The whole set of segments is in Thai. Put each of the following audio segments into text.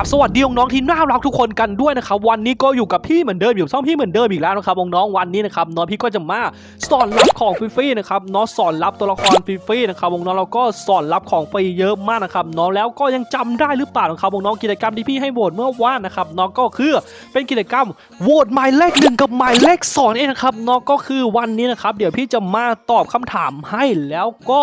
ราบสวัสดีน้องๆที่น่ารักทุกคนกันด้วยนะครับวันนี้ก็อยู่กับพี่เหมือนเดิมอยู่ช่องพี่เหมือนเดิมอีกแล้วนะครับน้องๆวันนี้นะครับน้องพี่ก็จะมาสอนรับของฟรีๆนะครับน้องสอนรับตัวละครฟรีๆนะครับน้องเราก็สอนรับของฟรีเยอะมากนะครับน้องแล้วก็ยังจำได้หรือเปล่านะครับน้องกิจกรรมที่พี่ให้โหวตเมื่อวานนะครับน้องก็คือเป็นกิจกรรมโหวตหมายเลขหนึ่งกับหมายเลขสองเองนะครับน้องก็คือวันนี้นะครับเดี๋ยวพี่จะมาตอบคำถามให้แล้วก็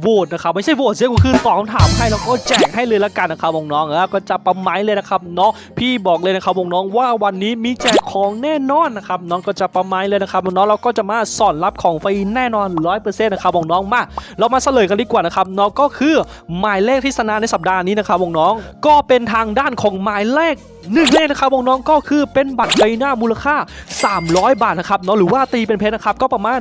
โหวตนะครับไม่ใช่โหวตเสียก็คือตอบคำถามให้แล้วก็แจกให้เลยละกันนะครับน้องๆแล้วก็จะประมาณเลยนะครับน้องพี่บอกเลยนะครับน้องว่าวันนี้มีแจกของแน่นอนนะครับน้องก็จะประมาณเลยนะครับน้องเราก็จะมาสอนรับของฟรีแน่นอนร้อยเปอร์เซ็นต์นะครับน้องมา เรามาเฉลยกันดีกว่านะครับน้องก็คือหมายเลขที่ชนะในสัปดาห์นี้นะครับน้องก็เป็นทางด้านของหมายเลข หนึ่งเลขนะครับน้องก็คือเป็นบัตรใบหน้ามูลค่า 300 บาทนะครับเนาะหรือว่าตีเป็นเพชรนะครับก็ประมาณ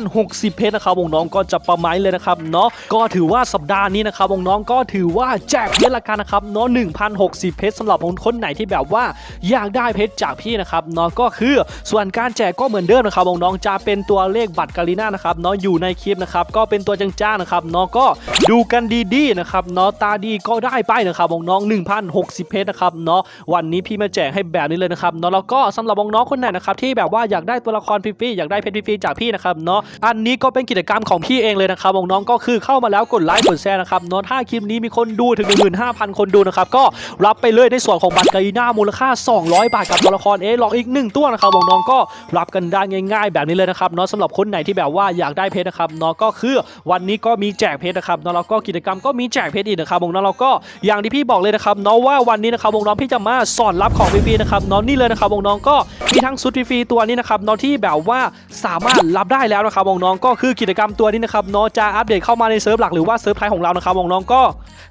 1,060 เพชรนะครับวงน้องก็จะประมาณเลยนะครับเนาะก็ถือว่าสัปดาห์นี้นะครับวงน้องก็ถือว่าแจกเพชรละกันนะครับเนาะ1,060 เพชรสำหรับคนไหนที่แบบว่าอยากได้เพชรจากพี่นะครับเนาะก็คือส่วนการแจกก็เหมือนเดิมนะครับวงน้องจะเป็นตัวเลขบัตรกาลิน่านะครับเนาะอยู่ในคลิปนะครับก็เป็นตัวจ้างๆนะครับเนาะก็ดูกันดีๆนะครับเนาะตาดีก็ได้ไปนะครับวงน้อง1,060 เพชรนะครับเนาะวันนี้พี่มาแจกให้แบบนี้เลยนะครับเนาะแล้วก็สำหรับน้องๆคนไหนนะครับที่แบบว่าอยากได้ตัวละครฟรีๆอยากได้เพชรฟรีๆจากพี่นะครับเนาะอันนี้ก็เป็นกิจกรรมของพี่เองเลยนะครับน้องๆก็คือเข้ามาแล้วกดไลค์กดแชร์นะครับเนาะถ้าคลิปนี้มีคนดูถึง 15,000 คนดูนะครับก็รับไปเลยในส่วนของบัตรกาลิน่ามูลค่า 200 บาทกับตัวละครเอลองอีกหนึ่งตัวนะครับน้องๆก็รับกันได้ง่าย ๆ แบบนี้เลยนะครับเนาะสำหรับคนไหนที่แบบว่าอยากได้เพชรนะครับเนาะก็คือวันนี้ก็มีแจกเพชรนะครับเนาะแล้วก็กิจกรรมก็มีแจกเพชรอีกนะครับน้องๆแล้วก็อย่างที่พี่บอกเลยนะครับเนาะว่าวันนี้นะครับน้องๆพี่จะมาสอนรับของฟรีนะครับเนาะนี่เลยนะครับน้องก็มีทั้งชุดฟรีตัวนี้นะครับเนาะที่แบบว่าสามารถรับได้แล้วนะครับน้องก็คือกิจกรรมตัวนี้นะครับเนาะจะอัปเดตเข้ามาในเซิร์ฟหลักหรือว่าเซิร์ฟไทยของเรานะครับน้องก็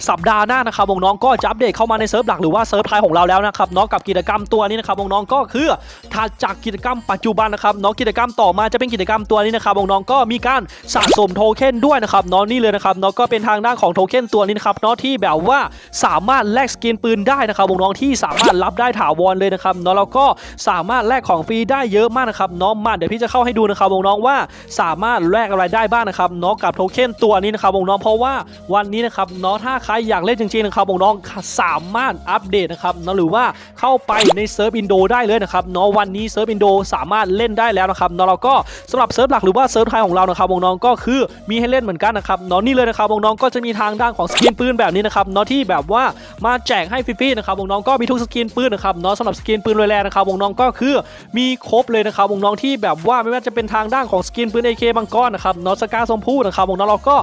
สัปดาห์หน้านะครับน้องก็จะอัปเดตเข้ามาในเซิร์ฟหลักหรือว่าเซิร์ฟไทยของเราแล้วนะครับเนาะกับกิจกรรมตัวนี้นะครับน้องก็คือถัดจากกิจกรรมปัจจุบันนะครับเนาะกิจกรรมต่อมาจะเป็นกิจกรรมตัวนี้นะครับน้องก็มีการสะสมโทเค็นด้วยนะครับเนาะนี่เลยนะครับเนาะก็เป็นทางด้านของโทเค็นตัวนี้นะครับเนาะที่แบบว่าสามารถแลกสกินปืนได้นะครับน้องที่สามารถรับได้ถาวรเลยนะครับเนาะแล้วก็สามารถแลกของฟรีได้เยอะมากนะครับเนาะมาเดี๋ยวพี่จะเข้าให้ดูนะครับน้องๆว่าสามารถแลกอะไรได้บ้างนะครับเนาะกับโทเค็นตัวนี้นะครับน้องๆเพราะว่าวันนี้นะครับเนาะถ้าใครอยากเล่นจริงๆนะครับน้องๆสามารถอัปเดตนะครับเนาะหรือว่าเข้าไปในเซิร์ฟอินโดได้เลยนะครับเนาะวันนี้เซิร์ฟอินโดสามารถเล่นได้แล้วนะครับเนาะเราก็สำหรับเซิร์ฟหลักหรือว่าเซิร์ฟไทยของเรานะครับน้องๆก็คือมีให้เล่นเหมือนกันนะครับเนาะนี่เลยนะครับน้องๆก็จะมีทางด้านของสกินปืนแบบนี้นะครับเนาะที่แบบว่ามาแจกให้ฟรีๆนะครับน้องๆก็มีทุกสกินินปืนนะครับเนาะสำหรับสกินปืนรวยแรงนะครับวงน้องก็คือมีครบเลยนะครับวงน้องที่แบบว่าไม่ว่าจะเป็นทางด้านของสกินปืน AK บางก้อนนะครับเนาะสกาสมพูนะครับวงน้องเราก็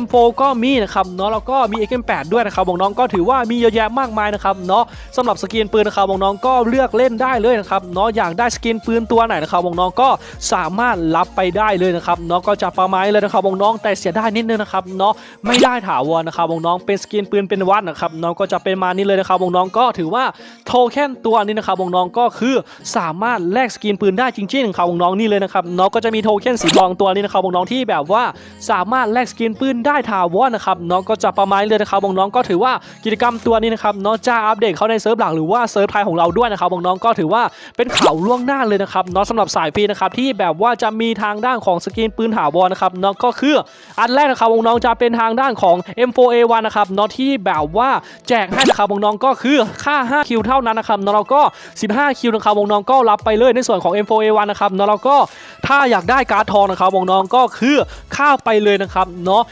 M4 ก็มีนะครับเนาะแล้วก็มี AK8 ด้วยนะครับวงน้องก็ถือว่ามีเยอะแยะมากมายนะครับเนาะสำหรับสกินปืนนะครับวงน้องก็เลือกเล่นได้เลยนะครับเนาะอยากได้สกินปืนตัวไหนนะครับวงน้องก็สามารถรับไปได้เลยนะครับเนาะก็จะประมาณนี้เลยนะครับวงน้องแต่เสียไดายนิดนึงนะครับเนาะไม่ได้ถาวรนะครับวงน้องเป็นสกินปืนเป็นวัดนะครับน้องก็จะเป็นมานี้เลยนะครับน้องก็ถือว่าโทเค็นตัวนี้นะครับน้องก็คือสามารถแลกสกินปืนได้จริงๆครับงน้องนี่เลยนะครับน้องก็จะมีโทเค็นสีทองตัวนี้นะครับน้องที่แบบว่าสามารถแลกสกินปืนได้ถาวรนะครับน้องก็จะประมาณเลยนะครับน้องก็ถือว่ากิจกรรมตัวนี้นะครับเนาะจะอัปเดตเข้าในเซิร์ฟหลักหรือว่าเซิร์ฟไทยของเราด้วยนะครับน้องก็ถือว่าเป็นข่าวล่วงหน้าเลยนะครับเนาะสำหรับสายฟรีนะครับที่แบบว่าจะมีทางด้านของสกินปืนถาวรนะครับเนาะก็คืออันแรกนะครับน้องจะเป็นทางด้านของ M4A1 นะครับเนาะที่แบบว่าแจกให้นะครับน้องก็คือค่า 5 คิวเท่า่านั้นนะครับเนาะแล้วก็ 15 คิวนะครับวงน้องก็รับไปเลยในส่วนของ M4A1 นะครับเนาะแล้วก็ถ้าอยากได้การ์ดทองนะครับวงน้องก็คือค่าไปเลยนะครับเนาะ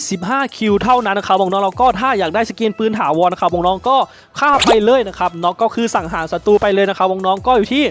25 คิวเท่านั้นนะครับวงน้องๆแล้วก็ถ้าอยากได้สกินปืนถาวรนะครับวงน้องก็ค่าไปเลยนะครับเนาะก็คือสั่งหารศัตรูไปเลยนะครับวงน้องก็อยู่ที่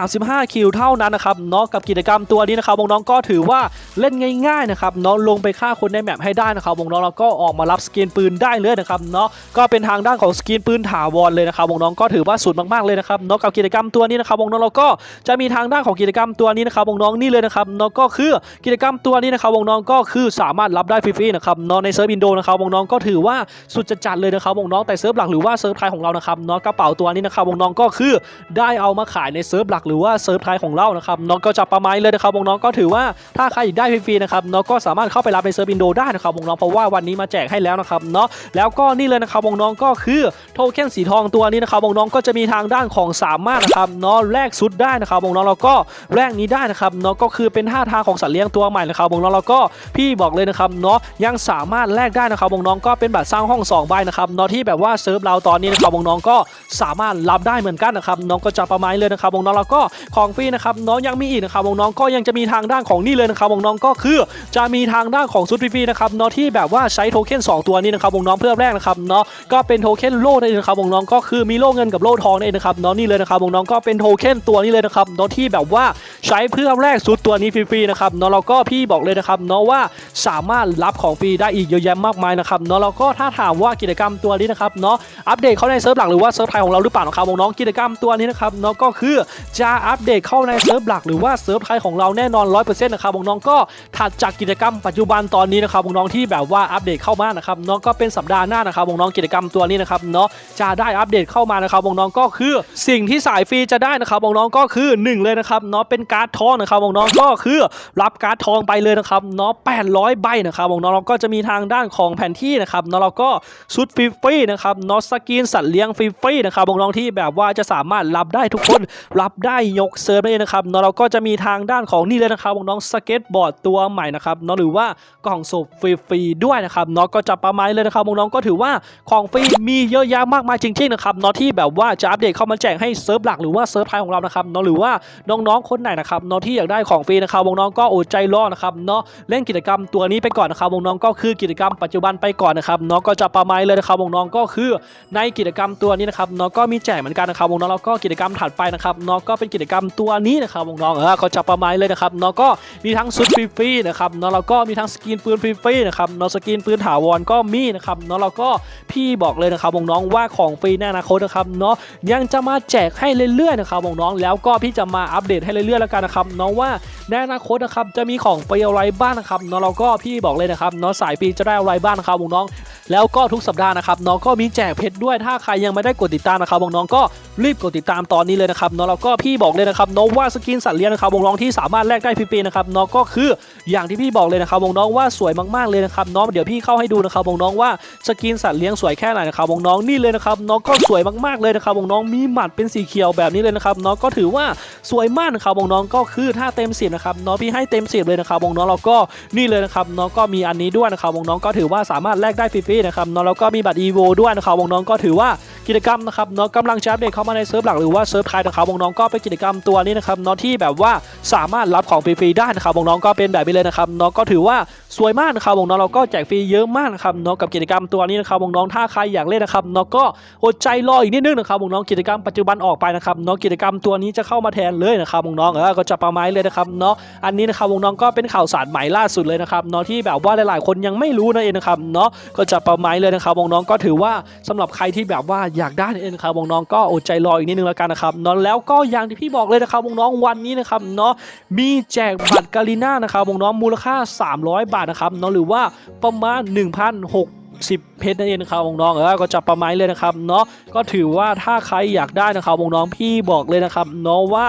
35 คิวเท่านั้นนะครับเนาะกับกิจกรรมตัวนี้นะครับวงน้องก็ถือว่าเล่นง่ายๆนะครับเนาะลงไปฆ่าคนในแมปให้ได้นะครับวงน้องๆแล้วก็ออกมารับสกินปืนได้เลยนะครับเนาะก็เป็นทางด้านของสกินปืนถาวรเลยนะครับน้องก็ถือว่าสุดมากๆเลยนะครับเนาะกับกิจกรรมตัวนี้นะครับวงน้องเราก็จะมีทางด้านของกิจกรรมตัวนี้นะครับวงน้องนี่เลยนะครับเนาะก็คือกิจกรรมตัวนี้นะครับวงน้องก็คือสามารถรับได้ฟรีๆนะครับเนาะในเซิร์ฟอินโดนะครับวงน้องก็ถือว่าสุดจัดเลยนะครับวงน้องแต่เซิร์ฟหลักหรือว่าเซิร์ฟไทยของเรานะครับเนาะกระเป๋าตัวนี้นะครับวงน้องก็คือได้เอามาขายในเซิร์ฟหลักหรือว่าเซิร์ฟไทยของเรานะครับน้องก็จะประมาณเลยนะครับวงน้องก็ถือว่าถ้าใครอยากได้ฟรีๆนะครับน้องก็สามารถเข้าไปรับในเซิร์ฟอินโดได้นะครับน้องเพราะว่าวันนี้มาแจกให้แล้วนะครับเนาะแล้วก็นี่เลยนะครับน้องก็คือโทเค็นสีทองตัวนี้นะครับน้องๆก็จะมีทางด้านของสามารถนะครับเนาะแลกชุดได้นะครับน้องๆแล้วก็แลกนี้ได้นะครับเนาะก็คือเป็นท่าทางของสัตว์เลี้ยงตัวใหม่นะครับน้องๆแล้วก็พี่บอกเลยนะครับเนาะยังสามารถแลกได้นะครับน้องก็เป็นบัตรสร้างห้องสองใบนะครับเนาะที่แบบว่าเซิร์ฟเราตอนนี้นะครับน้องก็สามารถรับได้เหมือนกันนะครับน้องก็จะประมาณเลยนะครับน้องๆแล้วก็ของฟรีนะครับน้องยังมีอีกนะครับน้องก็ยังจะมีทางด้านของนี่เลยนะครับน้องก็คือจะมีทางด้านของซุดฟรีนะครับเนาะที่แบบว่าใช้โทเค็นสองตัวนี้นะครับน้องๆเพื่อแรกนะครับเนาะก็เป็นโทเค็นโล่นั่นะครับน้องก็คือมีโล่เงินกับโล่ทองนั่นะครับเนาะนี่เลยนะครับน้องก็เป็นโทเค็นตัวนี้เลยนะครับเนาะที่แบบว่าใช้เพื่อแรกซุดตัวนี้ฟรีๆนะครับเนาะแล้วก็พี่บอกเลยนะครับเนาะว่าสามารถรับของฟรีได้อีกเยอะแยะมากมายนะครับเนาะแล้วก็ถ้าถามว่ากิจกรรมตัวนี้นะครับเนาะอัปเดตเข้าในเซิร์ฟหลักหรือว่าเซิร์ฟไทยของเราหรือเปล่านะครับน้องกิจกรรมตัวนี้นะครับเนาะก็คือจะอัปเดตเข้าในเซิร์ฟหลักหรือว่าเซิร์ฟไทยของเราแน่นอน100%นะครับน้องก็ถัดจากกิจกรรมปัจจุบันตอนนี้นะครับน้องที่แบบว่าอัปเดตเข้ามานะครับเนาะก็เป็นสัปดาห์หน้านะครับน้องกิจกรรมตัวนี้นะครับเนาะจะได้อัปเดตเข้ามานะครับน้องก็คือสิ่งที่สายฟรีจะได้นะครับน้องก็คือหนึ่งเลยนะครับเนาะเป็นการ์ดทองนะครับน้องก็คือรับการ์ดทองไปเลยนะครับเนาะ800 ใบนะครับน้องเราก็จะมีทางด้านของแผนที่นะครับเนาะเราก็ชุดฟรีๆนะครับเนาะสกินสัตว์เลี้ยงฟรีๆนะครับน้องที่แบบว่าจะสามารถรับได้ทุกคนรับได้ยกเซิร์ฟได้นะครับเนาะเราก็จะมีทางด้านของนี่เลยนะครับน้องสเก็ตบอร์ดตัวใหม่นะครับเนาะหรือว่ากล่องศพฟรีๆด้วยนะครับเนาะก็จะประมาณเลยนะครับน้องก็ถือว่าของฟรีมีเยอะแยะมากมายจริงๆนะครับเนาะที่แบบว่าจะอัปเดตเข้ามาแจกให้เซิร์ฟหลักหรือว่าเซิร์ฟไทยของเรานะครับเนาะหรือว่าน้องๆคนไหนนะครับเนาะที่อยากได้ของฟรีนะครับวงน้องก็อดใจรอนะครับเนาะเล่นกิจกรรมตัวนี้ไปก่อนนะครับวงน้องก็คือกิจกรรมปัจจุบันไปก่อนนะครับเนาะก็จะประมาณเลยนะครับวงน้องก็คือในกิจกรรมตัวนี้นะครับเนาะก็มีแจกเหมือนกันนะครับวงน้องแล้วก็กิจกรรมถัดไปนะครับเนาะก็เป็นกิจกรรมตัวนี้นะครับวงน้องเออก็จะประมาณเลยนะครับเนาะก็มีทั้งชุดฟรีๆนะครับเนาะแล้วก็มีทั้งสกินปืนฟรีๆนะครับเนาะสกินปืนถาวรก็มีนะครับเนาะแล้วก็พี่บอกเลยนะครับน้องว่าของฟรีในอนาคตนะครับเนาะยังจะมาแจกให้เรื่อยๆนะครับน้องๆแล้วก็พี่จะมาอัปเดตให้เรื่อยๆแล้วกันนะครับเนาะว่าในอนาคตนะครับจะมีของไปอะไรบ้างนะครับเนาะแล้วก็พี่บอกเลยนะครับเนาะสายปีจะได้อะไรบ้างนะครับน้องๆ แล้วก็ทุกสัปดาห์นะครับน้องก็มีแจกเพชรด้วยถ้าใครยังไม่ได้กดติดตามนะครับวงน้องก็รีบกดติดตามตอนนี้เลยนะครับน้องแล้วก็พี่บอกเลยนะครับน้องว่าสกินสัตว์เลี้ยงนะครับวงน้องที่สามารถแลกได้ฟรีๆนะครับน้องก็คืออย่างที่พี่บอกเลยนะครับวงน้องว่าสวยมากๆเลยนะครับน้องเดี๋ยวพี่เข้าให้ดูนะครับวงน้องว่าสกินสัตว์เลี้ยงสวยแค่ไหนนะครับวงน้องนี่เลยนะครับน้องก็สวยมากๆเลยนะครับวงน้องมีหมัดเป็นสีเขียวแบบนี้เลยนะครับน้องก็ถือว่าสวยมากนะครับวงน้องก็คือถ้าเต็มสิบนะครับน้องพี่ให้เต็มสิบเลยนะครับน้องๆแล้วก็นี่เลยนะครับน้องก็มีอันนี้ด้วยนะครับน้องก็ถือว่าสามารถแลกได้ฟรีๆนะครับน้องแล้วก็มีบัตรอีโวด้วยนะครับวงน้องก็ถือว่า กิจกรรมนะครับเน้องกำลังจะอัปเดตเข้ามาในเซิร์ฟหลักหรือว่าเซิร์ฟไทยนะครับน้องก็เป็นกิจกรรมตัวนี้นะครับเน้องที่แบบว่าสามารถรับของฟรีๆได้นะครับน้องก็เป็นแบบนี้เลยนะครับเน้องก็ถือว่าสวยมากนะครับน้องเราก็แจกฟรีเยอะมากนะครับเน้องกับกิจกรรมตัวนี้นะครับน้องถ้าใครอยากเล่นนะครับเน้องก็อดใจรออีกนิดนึงนะครับน้องกิจกรรมปัจจุบันออกไปนะครับเน้องกิจกรรมตัวนี้จะเข้ามาแทนเลยนะครับน้องเออก็จะประมาณนี้เลยนะครับเนาะอันนี้นะครับน้องก็เป็นข่าวสารใหม่ล่าสุดเลยนะครับเนาะที่แบบว่าหลายๆ คนยังไม่รู้นั่นเองนะครับเนาะก็จะประมาณเลยนะครับน้องก็ถือว่าสำหรับใครที่แบบว่าอยากได้นั่นเองนะครับน้องก็อดใจรออีกนิดนึงแล้วกันนะครับเนาะแล้วก็อย่างที่พี่บอกเลยนะครับน้องวันนี้นะครับเนาะมีแจกบัตรกาลิน่านะครับน้องมูลค่า 300 บาทนะครับเนาะหรือว่าประมาณ 1,600 10เพชรนั่นเองนะครับน้องเออก็จะประมาณเลยนะครับเนาะก็ถือว่าถ้าใครอยากได้นะครับน้องพี่บอกเลยนะครับเนาะว่า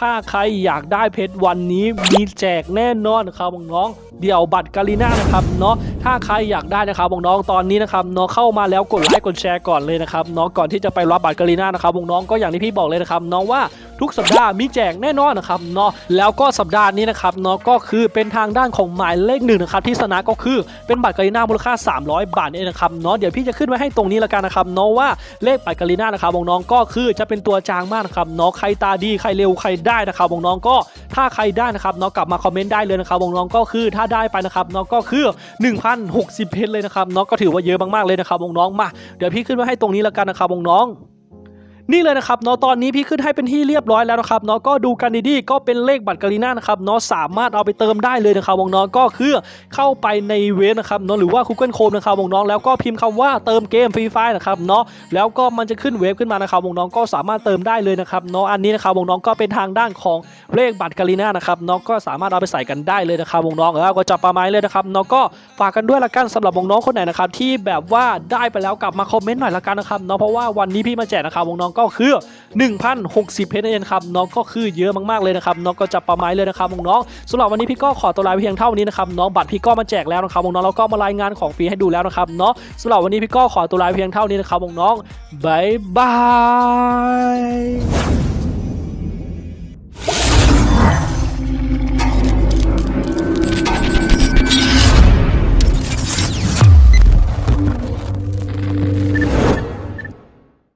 ถ้าใครอยากได้เพชรวันนี้มีแจกแน่นอนครับน้องเดี๋ยวบัตรกาลิน่านะครับเนาะถ้าใครอยากได้นะครับน้องตอนนี้นะครับเนาะเข้ามาแล้วกดไลค์กดแชร์ก่อนเลยนะครับเนาะก่อนที่จะไปรับบัตรกาลิน่านะครับน้องก็อย่างที่พี่บอกเลยนะครับเนาะว่าทุกสัปดาห์มีแจกแน่นอนนะครับเนาะแล้วก็สัปดาห์นี้นะครับเนาะก็คือเป็นทางด้านของหมายเลขหนึ่งนะครับที่ชนะก็คือเป็นบัตรกาลิน่ามูลค่า 300 บาทนี่นะครับเนาะเดี๋ยวพี่จะขึ้นไว้ให้ตรงนี้ล้วกันนะครับเนาะว่าเลขบัตรกาลิน่านะครับน้องก็คือจะเป็นตัวจางมากนะครับเนาะใครตาดีใครเร็วใครได้นะครับน้องก็ถ้าใครได้นะครับเนาะกลับมาคอมเมนต์ได้เลยนะครับน้องก็คือถ้าได้ไปนะครับเนาะก็คือ 1,060 เพชรเลยนะครับเนาะก็ถือว่าเยอะมากๆเลยนะครับน้องมาเดี๋ยวพี่ขึ้นมาให้ตรงนี้แล้วกันนะครับน้อง นี่เลยนะครับเนาะตอนนี้พี่ขึ้นให้เป็นที่เรียบร้อยแล้วนะครับเนาะก็ดูกันดีๆก็เป็นเลขบัตรกาลิน่านะครับเนาะสามารถเอาไปเติมได้เลยนะครับวงน้องก็คือเข้าไปในเว็บนะครับเนาะหรือว่า Google Chrome นะครับวงน้องแล้วก็พิมพ์คำว่าเติมเกมฟรีไฟนะครับเนาะแล้วก็มันจะขึ้นเว็บขึ้นมานะครับวงน้องก็สามารถเติมได้เลยนะครับเนาะอันนี้นะครับวงน้องก็เป็นทางด้านของเลขบัตรกาลิน่านะครับเนาะก็สามารถเอาไปใส่กันได้เลยนะครับวงน้องเออก็จะประมาณนี้เลยนะครับเนาะก็ฝากกันด้วยละกันสำหรับวงน้องคนไหนนะครับที่แบบว่าได้ไปแล้วกลับมาคอมเมนต์หน่อยละกันนะครับเนาะเพราะว่าวันนี้พี่มาแจกนะครับวงน้องก็คือ 1,060 เพชรนั่นเองครับน้องก็คือเยอะมากๆเลยนะครับน้องก็จะประมาณเลยนะครับน้องๆสำหรับวันนี้พี่ก็ขอตัวลาเพียงเท่านี้นะครับน้องบัตรพี่ก็มาแจกแล้วนะครับน้องแล้วก็มารายงานของฟรีให้ดูแล้วนะครับเนาะสำหรับวันนี้พี่ก็ขอตัวลาเพียงเท่านี้นะครับน้องบายบาย